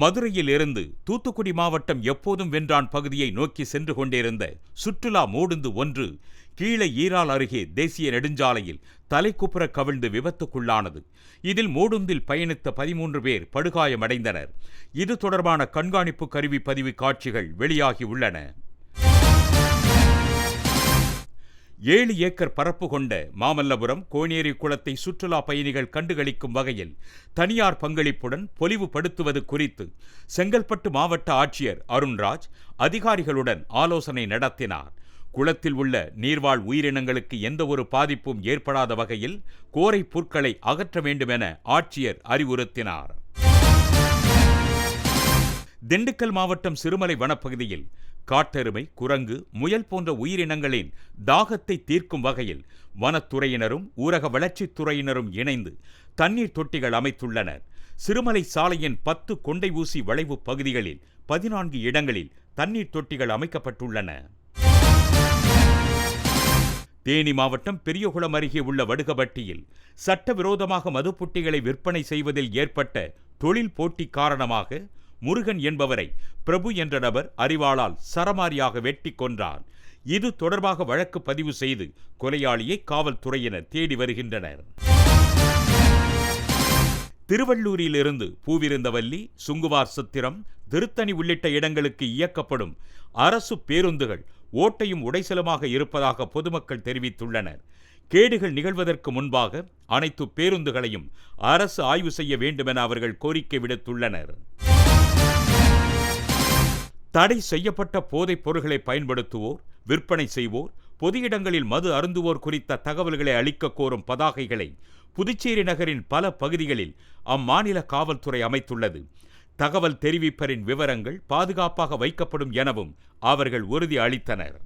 மதுரையில் இருந்து தூத்துக்குடி மாவட்டம் எப்போதும் வென்றான் பகுதியை நோக்கி சென்று கொண்டிருந்த சுற்றுலா மூடுந்து ஒன்று கீழே ஈரால் அருகே தேசிய நெடுஞ்சாலையில் தலைக்குப்புற கவிழ்ந்து விபத்துக்குள்ளானது. இதில் மூடுந்தில் பயணித்த பதிமூன்று பேர் படுகாயமடைந்தனர். இது தொடர்பான கண்காணிப்பு கருவி பதிவு காட்சிகள் வெளியாகி உள்ளன. ஏழு ஏக்கர் பரப்பு கொண்ட மாமல்லபுரம் கோனேரி குளத்தை சுற்றுலா பயணிகள் கண்டுகளிக்கும் வகையில் தனியார் பங்களிப்புடன் பொலிவுபடுத்துவது குறித்து செங்கல்பட்டு மாவட்ட ஆட்சியர் அருண்ராஜ் அதிகாரிகளுடன் ஆலோசனை நடத்தினார். குளத்தில் உள்ள நீர்வாழ் உயிரினங்களுக்கு எந்த ஒரு பாதிப்பும் ஏற்படாத வகையில் கோரை புற்களை அகற்ற வேண்டுமென ஆட்சியர் அறிவுறுத்தினார். திண்டுக்கல் மாவட்டம் சிறுமலை வனப்பகுதியில் காட்டெருமை குரங்கு முயல் போன்ற உயிரினங்களின் தாகத்தை தீர்க்கும் வகையில் வனத்துறையினரும் ஊரக வளர்ச்சித் துறையினரும் இணைந்து தண்ணீர் தொட்டிகள் அமைத்துள்ளனர். சிறுமலை சாலையின் பத்து கொண்டை ஊசி வளைவு பகுதிகளில் பதினான்கு இடங்களில் தண்ணீர் தொட்டிகள் அமைக்கப்பட்டுள்ளன. தேனி மாவட்டம் பெரியகுளம் அருகே உள்ள வடுகபட்டியில் சட்டவிரோதமாக மதுப்புட்டிகளை விற்பனை செய்வதில் ஏற்பட்ட தொழில் போட்டி காரணமாக முருகன் என்பவரை பிரபு என்ற நபர் அறிவாளால் சரமாரியாக வெட்டி கொன்றார். இது தொடர்பாக வழக்கு பதிவு செய்து கொலையாளியை காவல்துறையினர் தேடி வருகின்றனர். திருவள்ளூரிலிருந்து பூவிருந்தவல்லி சுங்குவார் சத்திரம் திருத்தணி உள்ளிட்ட இடங்களுக்கு இயக்கப்படும் அரசு பேருந்துகள் ஓட்டையும் உடைசலுமாக இருப்பதாக பொதுமக்கள் தெரிவித்துள்ளனர். கேடுகள் நிகழ்வதற்கு முன்பாக அனைத்து பேருந்துகளையும் அரசு ஆய்வு செய்ய வேண்டுமென அவர்கள் கோரிக்கை விடுத்துள்ளனர். தடை செய்யப்பட்ட போதைப் பொருட்களை பயன்படுத்துவோர் விற்பனை செய்வோர் பொது இடங்களில் மது அருந்துவோர் குறித்த தகவல்களை அளிக்க கோரும் பதாகைகளை புதுச்சேரி நகரின் பல பகுதிகளில் அம்மாநில காவல்துறை அமைத்துள்ளது. தகவல் தெரிவிப்பரின் விவரங்கள் பாதுகாப்பாக வைக்கப்படும் எனவும் அவர்கள் உறுதி அளித்தனர்.